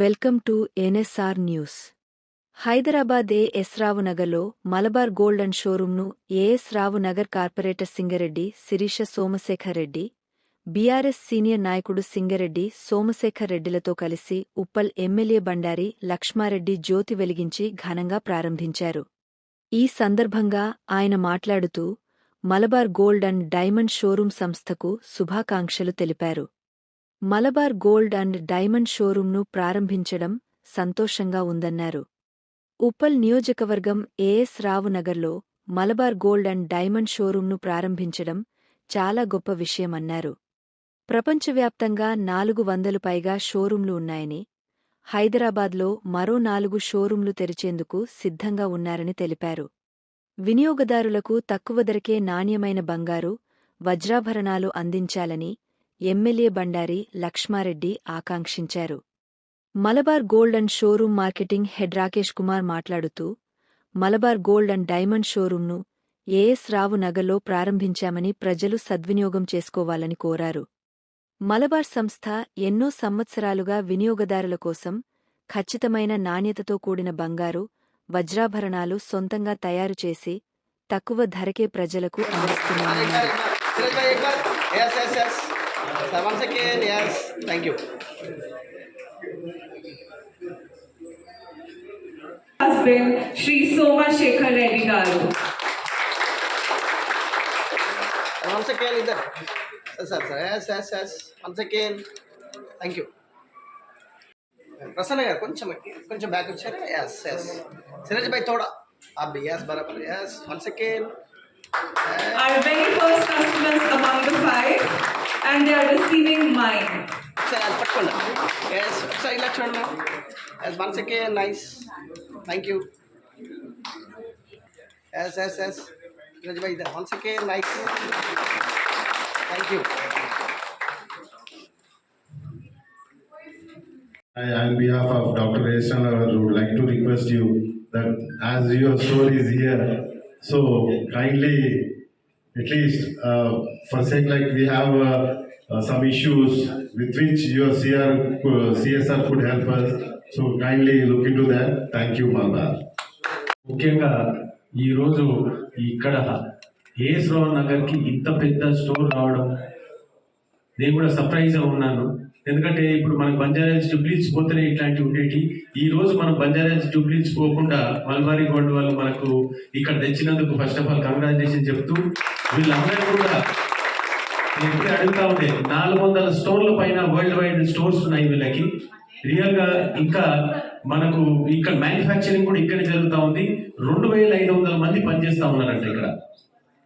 Welcome to NSR news. Hyderabad AS Rao నగర్లో Malabar gold and షోరూంను AS Rao Nagar corporator Singareddy Sirisha Somasekhar Reddy BRS senior నాయకుడు సింగరెడ్డి సోమశేఖర్ రెడ్డిలతో కలిసి Uppal MLA Bandari Lakshma Reddy జ్యోతి వెలిగించి ఘనంగా ప్రారంభించారు. ఈ సందర్భంగా ఆయన మాట్లాడుతూ Malabar gold and diamond showroom సంస్థకు శుభాకాంక్షలు తెలిపారు. మలబార్ గోల్డ్ అండ్ డైమండ్ షోరూంను ప్రారంభించడం సంతోషంగా ఉందన్నారు. ఉప్పల్ నియోజకవర్గం ఏఎస్ రావు నగర్లో మలబార్ గోల్డ్ అండ్ డైమండ్ షోరూంను ప్రారంభించడం చాలా గొప్ప విషయమన్నారు. ప్రపంచవ్యాప్తంగా నాలుగు వందలు పైగా షోరూంలు ఉన్నాయని హైదరాబాద్లో మరో నాలుగు షోరూంలు తెరిచేందుకు సిద్ధంగా ఉన్నారని తెలిపారు. వినియోగదారులకు తక్కువ ధరకే నాణ్యమైన బంగారు వజ్రాభరణాలు అందించాలని ఎమ్మెల్యే బండారి లక్ష్మారెడ్డి ఆకాంక్షించారు. Malabar gold and showroom marketing head Rakesh Kumar మాట్లాడుతూ మలబార్ గోల్డ్ అండ్ డైమండ్ షోరూంను ఏఎస్ రావు నగర్లో ప్రారంభించామని ప్రజలు సద్వినియోగం చేసుకోవాలని కోరారు. మలబార్ సంస్థ ఎన్నో సంవత్సరాలుగా వినియోగదారుల కోసం ఖచ్చితమైన నాణ్యతతో కూడిన బంగారు వజ్రాభరణాలు సొంతంగా తయారు చేసి తక్కువ ధరకే ప్రజలకు అందిస్తున్నామన్నారు. So once again, yes, thank you. Husband Sri Soma Shekhar Reddy Garu. Once again, either. Yes, yes, yes. Once again, thank you. Prasanna garu కొంచెం కొంచెం బ్యాక్ yes. ఎస్ ఎస్ సిరజ్ భాయ్ తోడా అబ్బి ఎస్ బరాబర్ yes once again Our very first customers among the five and they are receiving mine. Sir, I'll put Yes, sir, ila chodna. As once again, nice. Thank you. Yes, yes, yes. Once again, nice. Thank you. I, on behalf of Dr. Eshan, would like to request you that as your story is here, so kindly at least, uh, for sake like we have uh, uh, some issues with which your CR, uh, CSR could help us. So kindly look into that. Thank you, Malbar. ముఖ్యంగా ఈరోజు ఇక్కడ as రావు నగర్కి ఇంత పెద్ద store రావడం నేను కూడా సర్ప్రైజ్గా ఉన్నాను ఎందుకంటే ఇప్పుడు మనకు బంజారాజ్ జూబ్లీస్ పోతేనే ఇట్లాంటివి ఉండేటి ఈ రోజు మనం బంజారాజ్ జూబ్లీస్ పోకుండా మల్బారీ గోల్డ్ వాళ్ళు మనకు ఇక్కడ తెచ్చినందుకు ఫస్ట్ ఆఫ్ ఆల్ కంగ్రాచులేషన్ చెప్తూ వీళ్ళందరూ కూడా నేను అడుగుతా ఉండే నాలుగు వందల స్టోర్ల పైన వరల్డ్ వైడ్ స్టోర్స్ ఉన్నాయి వీళ్ళకి. రియల్గా ఇంకా మనకు ఇక్కడ మ్యానుఫ్యాక్చరింగ్ కూడా ఇక్కడే జరుగుతూ ఉంది. రెండు వేల ఐదు వందల మంది పనిచేస్తూ ఉన్నారంట ఇక్కడ.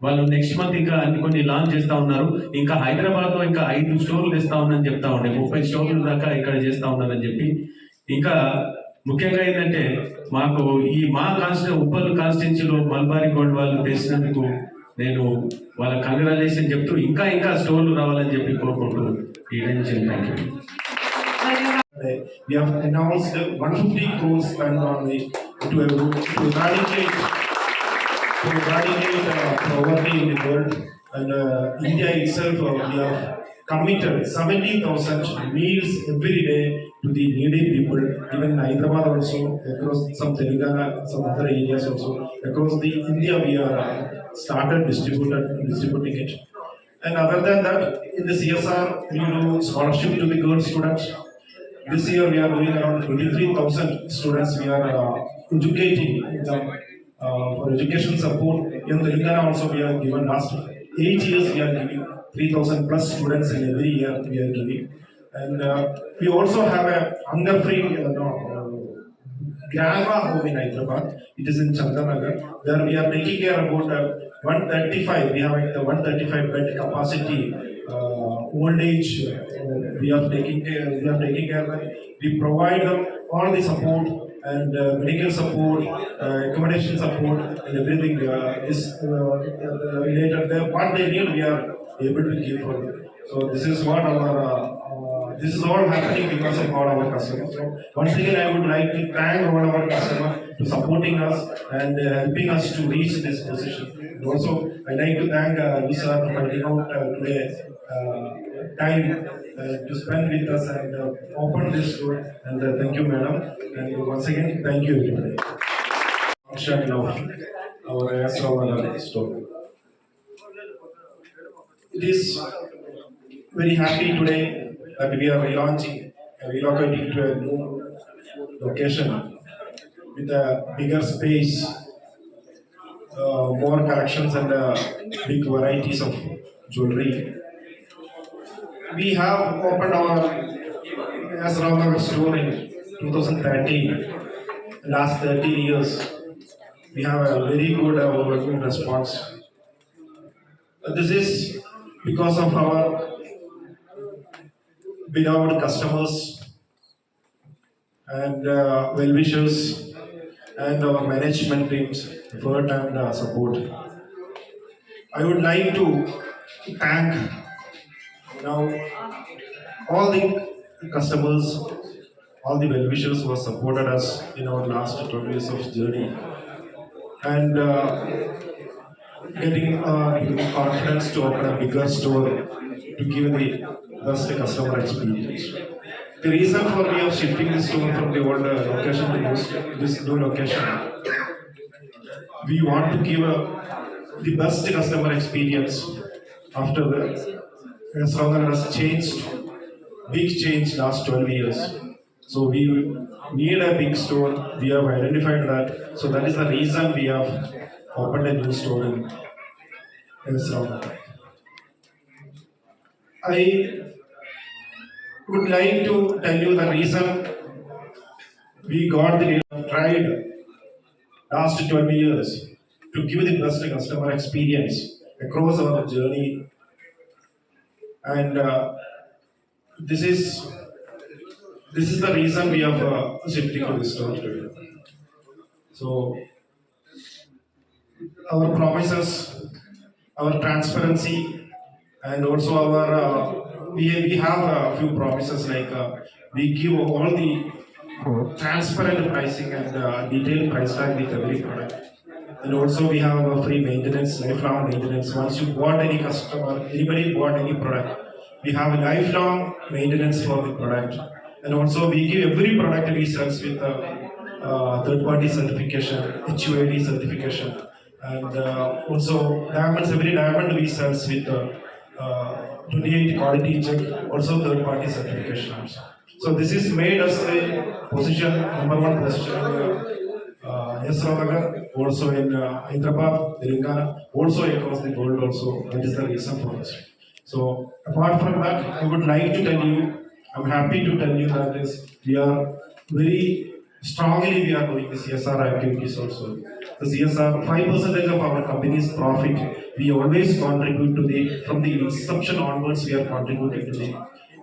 వాళ్ళు నెక్స్ట్ మంత్ ఇంకా అన్ని కొన్ని లాంచ్ చేస్తూ ఉన్నారు. ఇంకా హైదరాబాద్లో ఇంకా ఐదు స్టోర్లు తెస్తా ఉన్నారని చెప్తా ఉండే. ముప్పై స్టోర్లు దాకా ఇక్కడ చేస్తూ ఉన్నారని చెప్పి. ఇంకా ముఖ్యంగా ఏంటంటే మాకు ఈ మా కాన్స్టి ఉప్పల్ కాన్స్టిట్యున్సీలో మల్బారీ గోల్డ్ వాళ్ళు తెచ్చినందుకు నేను వాళ్ళ కంగ్రాచులేషన్ చెప్తూ ఇంకా ఇంకా స్టోన్లు రావాలని చెప్పి కోరుకుంటూ ఈ నుంచి thank you we have announced 150 crores spent on the to, to eradicate to eradicate uh, poverty in the world and uh, India itself uh, we have committed 70,000 meals every day to the needy people even in Hyderabad also across some Telangana some other areas also across the India we are uh, started distributed distributing it and other than that in the CSR we do scholarship to the girl students this year we are doing around 23,000 students. We are uh, educating them uh, for education support. In the Telangana also we are given last eight years we are giving 3,000 plus students in every year we are giving. And uh, we also have a hunger free uh, uh, home in Hyderabad. It is in Chandanagar where we are taking care about uh, 135. We have the 135 bed capacity uh, old age. Uh, we are taking care. We are taking care. Of. We provide them all the support and uh, medical support, uh, accommodation support, and everything uh, is uh, uh, related. There, what they need, we are able to give for them. So this is what our. This is all happening because of all our customers. So once again, I would like to thank all our customers for supporting us and uh, helping us to reach this position. And also, I'd like to thank uh, for finding out uh, today uh, time uh, to spend with us and uh, open this store. And uh, thank you, madam. And once again, thank you, everybody. Our Astronaut store. It is very happy today that we are relaunching, relocating to a new location with a bigger space, uh, more collections and uh, big varieties of jewelry. We have opened our Astronaut store in 2013. Last 30 years, we have a very good uh, response. This is because of our beloved customers and uh, well-wishers and our management team's effort and uh, support. I would like to thank now all the customers, all the well-wishers who have supported us in our last 12 years of journey and uh, getting uh, confidence to open a bigger store to give the best customer experience. The reason for we are shifting the store from the old uh, location to this, this new location, we want to give uh, the best customer experience after the restaurant has changed, big change last 12 years. So we need a big store, we have identified that, so that is the reason we have opened a new store in restaurant. I would like to tell you the reason we got the tried last 12 years to give the best customer experience across our journey. And uh, this is this is the reason we have uh, shifting to this store today. So our promises, our transparency, and also our uh, we, we have a few promises like uh, we give all the transparent pricing and uh, detailed price tag with every product. And also we have a free maintenance, lifelong maintenance. Once you bought any customer, anybody bought any product, we have a lifelong maintenance for the product. And also we give every product we sell with a uh, third party certification, HUID certification. And uh, also diamonds, every diamond we sell with a uh, 28 quality check, also third party certifications. So this is made us a position, number one position uh, uh, also in uh, Hyderabad, Telangana, also across the world also. That is the reason for this. So apart from that, I would like to tell you, I'm happy to tell you that is we are very strongly we are doing the CSR activities also. The CSR, 5% of our company's profit, we always contribute to the, from the inception onwards, we are contributing to the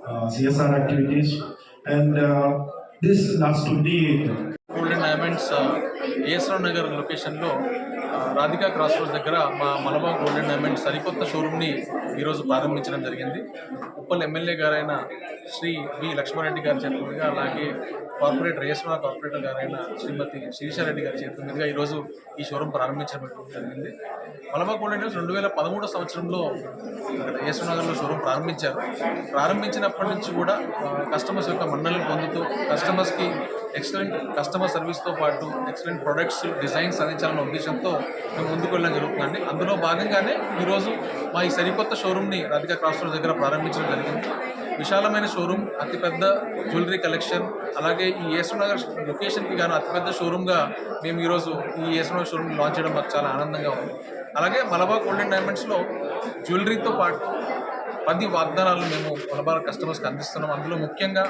uh, CSR activities. And uh, this last 28 golden diamonds AS Rao Nagar లొకేషన్లో ఆ, Radhika cross road దగ్గర మా Malabar golden diamonds సరికొత్త షోరూమ్ని ఈరోజు ప్రారంభించడం జరిగింది Uppal MLA గారైన శ్రీ వి లక్ష్మారెడ్డి గారి చేతుల మీదుగా అలాగే కార్పొరేటర్ ఏఎస్రావు కార్పొరేటర్ గారైన శ్రీమతి శిరీషారెడ్డి గారి చేతుల మీదుగా ఈరోజు ఈ షోరూమ్ ప్రారంభించడం జరిగింది. మలబార్ గోల్డెన్ రెండు వేల పదమూడో సంవత్సరంలో ఇక్కడ నగర్లో షోరూమ్ ప్రారంభించారు. ప్రారంభించినప్పటి నుంచి కూడా కస్టమర్స్ యొక్క మన్నలను పొందుతూ కస్టమర్స్కి ఎక్సలెంట్ కస్టమర్ సర్వీస్తో పాటు ఎక్సలెంట్ ప్రొడక్ట్స్ డిజైన్స్ అందించాలన్న ఉద్దేశంతో మేము ముందుకు వెళ్ళడం జరుగుతుందండి. అందులో భాగంగానే ఈరోజు మా ఈ సరికొత్త షోరూమ్ని రాధికా క్రాస్ రోడ్ దగ్గర ప్రారంభించడం జరిగింది. విశాలమైన షోరూమ్ అతిపెద్ద జ్యువెలరీ కలెక్షన్ అలాగే ఈ నగర్ లొకేషన్కి గాను అతిపెద్ద షోరూమ్గా మేము ఈరోజు ఈ యేసునగర్ షోరూమ్ లాంచ్ చేయడం మాకు చాలా ఆనందంగా ఉంది. అలాగే మలబార్ గోల్డెన్ డైమండ్స్లో జ్యువెలరీతో పాటు పది వాగ్దానాలు మేము మలబార్ కస్టమర్స్కి అందిస్తున్నాం. అందులో ముఖ్యంగా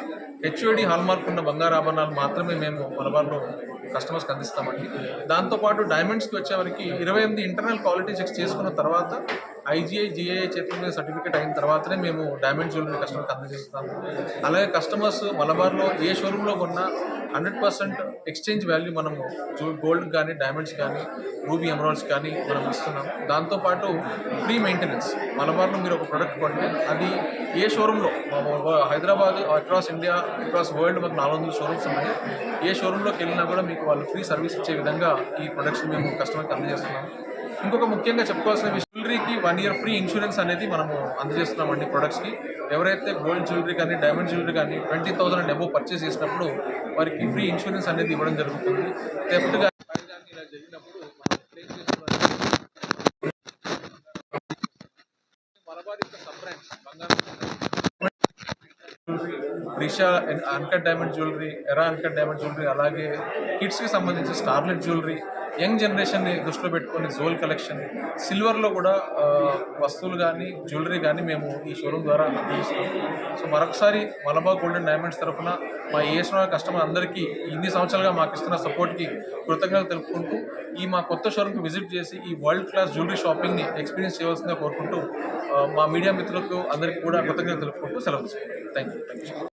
హెచ్ఓడి హాల్మార్క్ ఉన్న బంగారు ఆభరణాలు మాత్రమే మేము మలబార్లో కస్టమర్స్కి అందిస్తామండి. దాంతోపాటు డైమండ్స్కి వచ్చేవరకు ఇరవై ఎనిమిది ఇంటర్నల్ క్వాలిటీ చెక్స్ చేసుకున్న తర్వాత ఐజీఐ జిఐ చేతుల మీద సర్టిఫికేట్ అయిన తర్వాతనే మేము డైమండ్ జ్యువెలరీ కస్టమర్కి అందజేస్తాము. అలాగే కస్టమర్స్ మలబార్లో ఏ షోరూంలో కొన్నా హండ్రెడ్ పర్సెంట్ ఎక్స్చేంజ్ వాల్యూ మనము గోల్డ్ కానీ డైమండ్స్ కానీ రూబీ ఎమరాల్డ్స్ కానీ మనం ఇస్తున్నాం. దాంతోపాటు ఫ్రీ మెయింటెనెన్స్ మలబార్లో మీరు ఒక ప్రొడక్ట్ కొంటే అది ఏ షోరూంలో Hyderabad across India across world మాకు నాలుగు వందల షోరూమ్స్ ఉన్నాయి. ఏ షోరూంలోకి వెళ్ళినా కూడా మీకు వాళ్ళు ఫ్రీ సర్వీస్ ఇచ్చే విధంగా ఈ ప్రొడక్ట్స్ మేము కస్టమర్కి అందజేస్తున్నాము ఇంకొక ముఖ్యంగా చెప్పుకోవాల్సిన విషయం జ్యువెలరీకి వన్ ఇయర్ ఫ్రీ ఇన్సూరెన్స్ అనేది మనము అందజేస్తున్నామండి ప్రొడక్ట్స్కి ఎవరైతే గోల్డ్ జ్యువెలరీ కానీ డైమండ్ జ్యువెలరీ కానీ twenty thousand and above purchase చేసినప్పుడు వారికి ఫ్రీ ఇన్సూరెన్స్ అనేది ఇవ్వడం జరుగుతుంది. థెఫ్ట్ కానీ ఇలా జరిగినప్పుడు మనం మలబార్ యొక్క సబ్ బంగారం Risha uncut diamond jewellery era uncut diamond jewellery అలాగే కిడ్స్కి సంబంధించి స్టార్లెట్ జ్యువెలరీ యంగ్ జనరేషన్ని దృష్టిలో పెట్టుకొని జోల్ కలెక్షన్ సిల్వర్లో కూడా వస్తువులు కానీ జ్యువెలరీ కానీ మేము ఈ షోరూమ్ ద్వారా అందిస్తాం సో మరొకసారి మలబా గోల్డెన్ డైమండ్స్ తరఫున మా ఏసిన కస్టమర్ అందరికీ ఇన్ని సంవత్సరాలుగా మాకు ఇస్తున్న సపోర్ట్కి కృతజ్ఞతలు తెలుపుకుంటూ ఈ మా కొత్త షోరూమ్కి విజిట్ చేసి ఈ వరల్డ్ క్లాస్ జ్యువెలరీ షాపింగ్ని ఎక్స్పీరియన్స్ చేయవలసిందిగా కోరుకుంటూ మా మీడియా మిత్రులకు అందరికీ కూడా కృతజ్ఞతలు తెలుపుకుంటూ సెలవు తీసుకుంటాం థ్యాంక్ యూ థ్యాంక్ యూ